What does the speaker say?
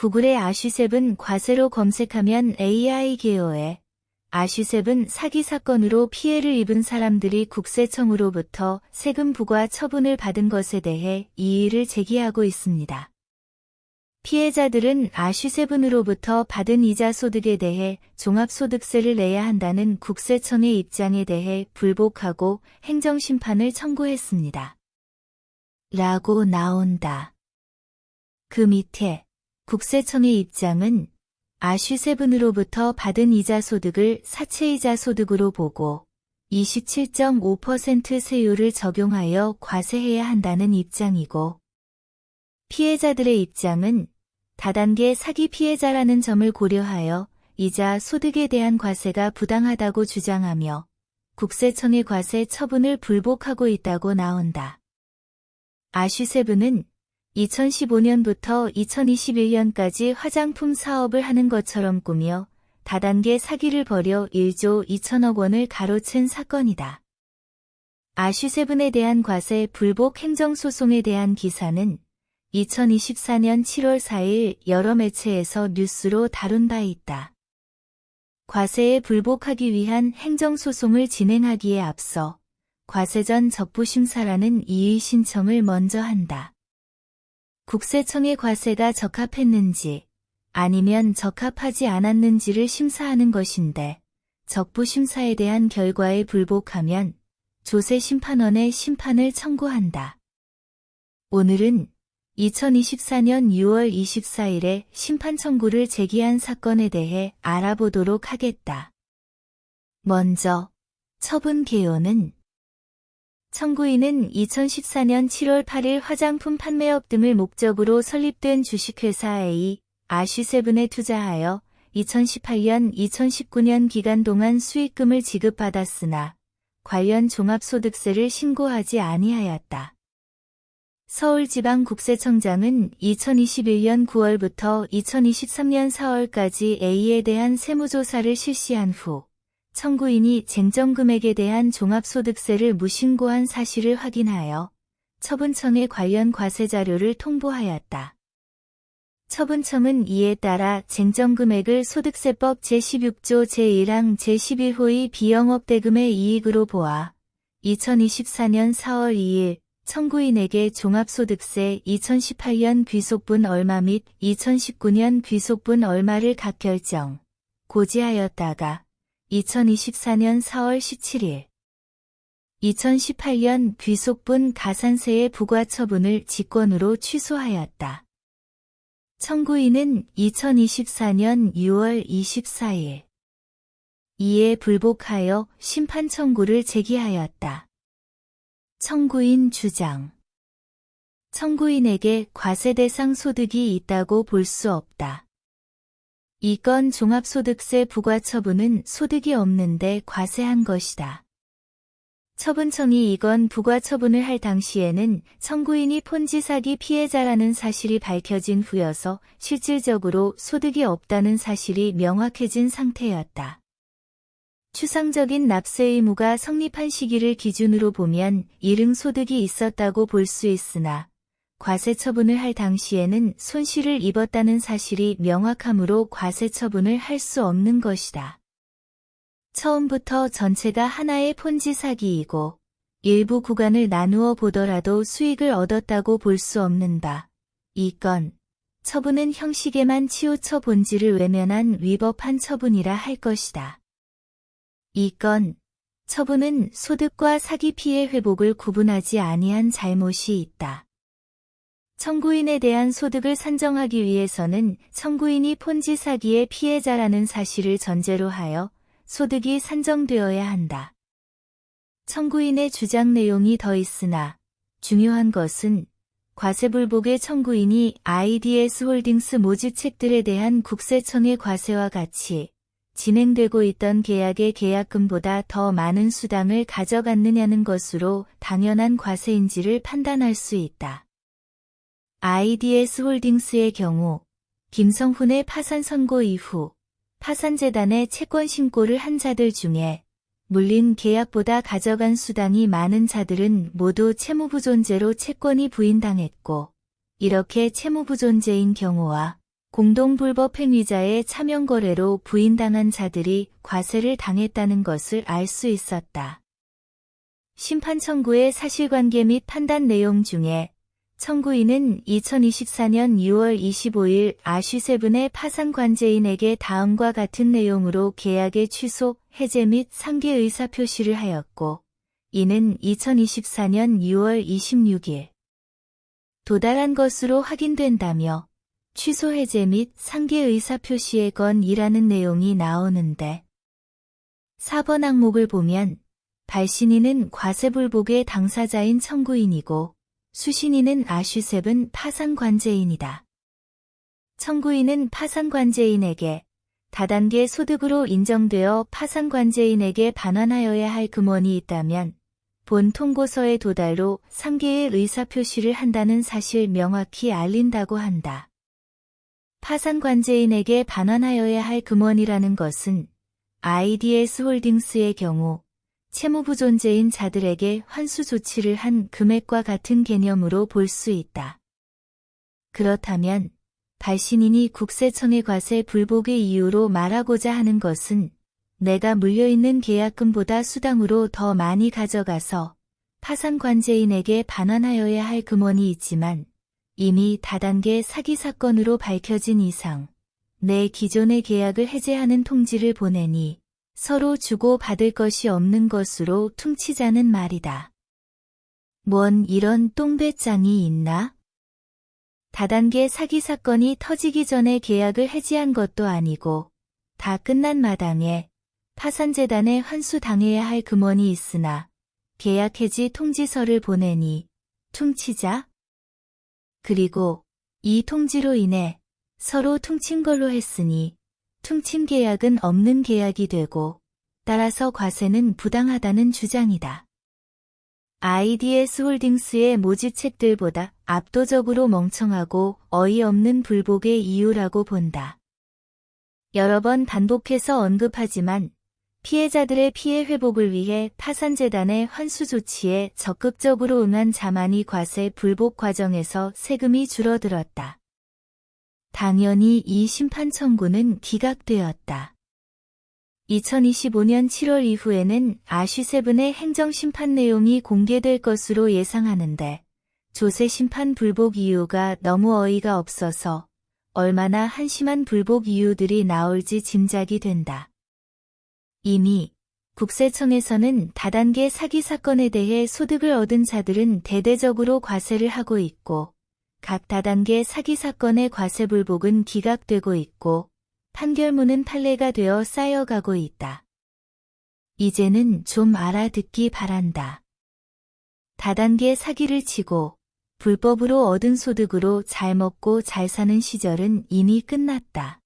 구글의 아쉬셉은 과세로 검색하면 AI 개요에 아쉬셉은 사기 사건으로 피해를 입은 사람들이 국세청으로부터 세금 부과 처분을 받은 것에 대해 이의를 제기하고 있습니다. 피해자들은 아쉬세븐으로부터 받은 이자 소득에 대해 종합소득세를 내야 한다는 국세청의 입장에 대해 불복하고 행정심판을 청구했습니다. 라고 나온다. 그 밑에 국세청의 입장은 아쉬세븐으로부터 받은 이자 소득을 사채이자 소득으로 보고 27.5% 세율을 적용하여 과세해야 한다는 입장이고 피해자들의 입장은 다단계 사기 피해자라는 점을 고려하여 이자 소득에 대한 과세가 부당하다고 주장하며 국세청의 과세 처분을 불복하고 있다고 나온다. 아쉬세븐은 2015년부터 2021년까지 화장품 사업을 하는 것처럼 꾸며 다단계 사기를 벌여 1조 2천억 원을 가로챈 사건이다. 아쉬세븐에 대한 과세 불복 행정소송에 대한 기사는 2024년 7월 4일 여러 매체에서 뉴스로 다룬 바 있다. 과세에 불복하기 위한 행정소송을 진행하기에 앞서 과세 전 적부심사라는 이의 신청을 먼저 한다. 국세청의 과세가 적합했는지 아니면 적합하지 않았는지를 심사하는 것인데 적부 심사에 대한 결과에 불복하면 조세 심판원의 심판을 청구한다. 오늘은 2024년 6월 24일에 심판 청구를 제기한 사건에 대해 알아보도록 하겠다. 먼저 처분 개요는 청구인은 2014년 7월 8일 화장품 판매업 등을 목적으로 설립된 주식회사 A 아쉬세븐에 투자하여 2018년 2019년 기간 동안 수익금을 지급받았으나 관련 종합소득세를 신고하지 아니하였다. 서울지방국세청장은 2021년 9월부터 2023년 4월까지 A에 대한 세무조사를 실시한 후 청구인이 쟁점금액에 대한 종합소득세를 무신고한 사실을 확인하여 처분청에 관련 과세 자료를 통보하였다. 처분청은 이에 따라 쟁점금액을 소득세법 제16조 제1항 제11호의 비영업대금의 이익으로 보아 2024년 4월 2일 청구인에게 종합소득세 2018년 귀속분 얼마 및 2019년 귀속분 얼마를 각 결정, 고지하였다가 2024년 4월 17일 2018년 귀속분 가산세의 부과 처분을 직권으로 취소하였다. 청구인은 2024년 6월 24일 이에 불복하여 심판 청구를 제기하였다. 청구인 주장 청구인에게 과세 대상 소득이 있다고 볼 수 없다. 이 건 종합소득세 부과처분은 소득이 없는데 과세한 것이다. 처분청이 이건 부과처분을 할 당시에는 청구인이 폰지 사기 피해자라는 사실이 밝혀진 후여서 실질적으로 소득이 없다는 사실이 명확해진 상태였다. 추상적인 납세 의무가 성립한 시기를 기준으로 보면 이릉 소득이 있었다고 볼 수 있으나 과세 처분을 할 당시에는 손실을 입었다는 사실이 명확하므로 과세 처분을 할 수 없는 것이다. 처음부터 전체가 하나의 폰지 사기이고 일부 구간을 나누어 보더라도 수익을 얻었다고 볼 수 없는 바. 이 건 처분은 형식에만 치우쳐 본질을 외면한 위법한 처분이라 할 것이다. 이 건 처분은 소득과 사기 피해 회복을 구분하지 아니한 잘못이 있다. 청구인에 대한 소득을 산정하기 위해서는 청구인이 폰지 사기의 피해자라는 사실을 전제로 하여 소득이 산정되어야 한다. 청구인의 주장 내용이 더 있으나 중요한 것은 과세불복의 청구인이 IDS 홀딩스 모집책들에 대한 국세청의 과세와 같이 진행되고 있던 계약의 계약금보다 더 많은 수당을 가져갔느냐는 것으로 당연한 과세인지를 판단할 수 있다. IDS 홀딩스의 경우 김성훈의 파산 선고 이후 파산재단의 채권 신고를 한 자들 중에 물린 계약보다 가져간 수당이 많은 자들은 모두 채무부존재로 채권이 부인당했고 이렇게 채무부존재인 경우와 공동불법 행위자의 차명거래로 부인당한 자들이 과세를 당했다는 것을 알 수 있었다. 심판 청구의 사실관계 및 판단 내용 중에 청구인은 2024년 6월 25일 아쉬세븐의 파산 관제인에게 다음과 같은 내용으로 계약의 취소, 해제 및 상계 의사 표시를 하였고, 이는 2024년 6월 26일. 도달한 것으로 확인된다며 취소 해제 및 상계 의사 표시의 건이라는 내용이 나오는데 4번 항목을 보면 발신인은 과세불복의 당사자인 청구인이고 수신인은 아쉬셉은 파산관제인이다. 청구인은 파산관제인에게 다단계 소득으로 인정되어 파산관제인에게 반환하여야 할 금원이 있다면 본 통고서의 도달로 상계의 의사표시를 한다는 사실 명확히 알린다고 한다. 파산관제인에게 반환하여야 할 금원이라는 것은 IDS 홀딩스의 경우 채무부 존재인 자들에게 환수 조치를 한 금액과 같은 개념으로 볼 수 있다. 그렇다면 발신인이 국세청의 과세 불복의 이유로 말하고자 하는 것은 내가 물려있는 계약금보다 수당으로 더 많이 가져가서 파산관제인에게 반환하여야 할 금원이 있지만 이미 다단계 사기 사건으로 밝혀진 이상 내 기존의 계약을 해제하는 통지를 보내니 서로 주고 받을 것이 없는 것으로 퉁치자는 말이다. 뭔 이런 똥배짱이 있나? 다단계 사기 사건이 터지기 전에 계약을 해지한 것도 아니고 다 끝난 마당에 파산재단에 환수 당해야 할 금원이 있으나 계약 해지 통지서를 보내니 퉁치자? 그리고 이 통지로 인해 서로 퉁친 걸로 했으니 퉁친 계약은 없는 계약이 되고 따라서 과세는 부당하다는 주장이다. IDS 홀딩스의 모집책들보다 압도적으로 멍청하고 어이없는 불복의 이유라고 본다. 여러 번 반복해서 언급하지만 피해자들의 피해 회복을 위해 파산재단의 환수 조치에 적극적으로 응한 자만이 과세 불복 과정에서 세금이 줄어들었다. 당연히 이 심판 청구는 기각되었다. 2025년 7월 이후에는 아쉬세븐의 행정심판 내용이 공개될 것으로 예상하는데 조세 심판 불복 이유가 너무 어이가 없어서 얼마나 한심한 불복 이유들이 나올지 짐작이 된다. 이미 국세청에서는 다단계 사기 사건에 대해 소득을 얻은 자들은 대대적으로 과세를 하고 있고 각 다단계 사기 사건의 과세 불복은 기각되고 있고 판결문은 판례가 되어 쌓여가고 있다. 이제는 좀 알아듣기 바란다. 다단계 사기를 치고 불법으로 얻은 소득으로 잘 먹고 잘 사는 시절은 이미 끝났다.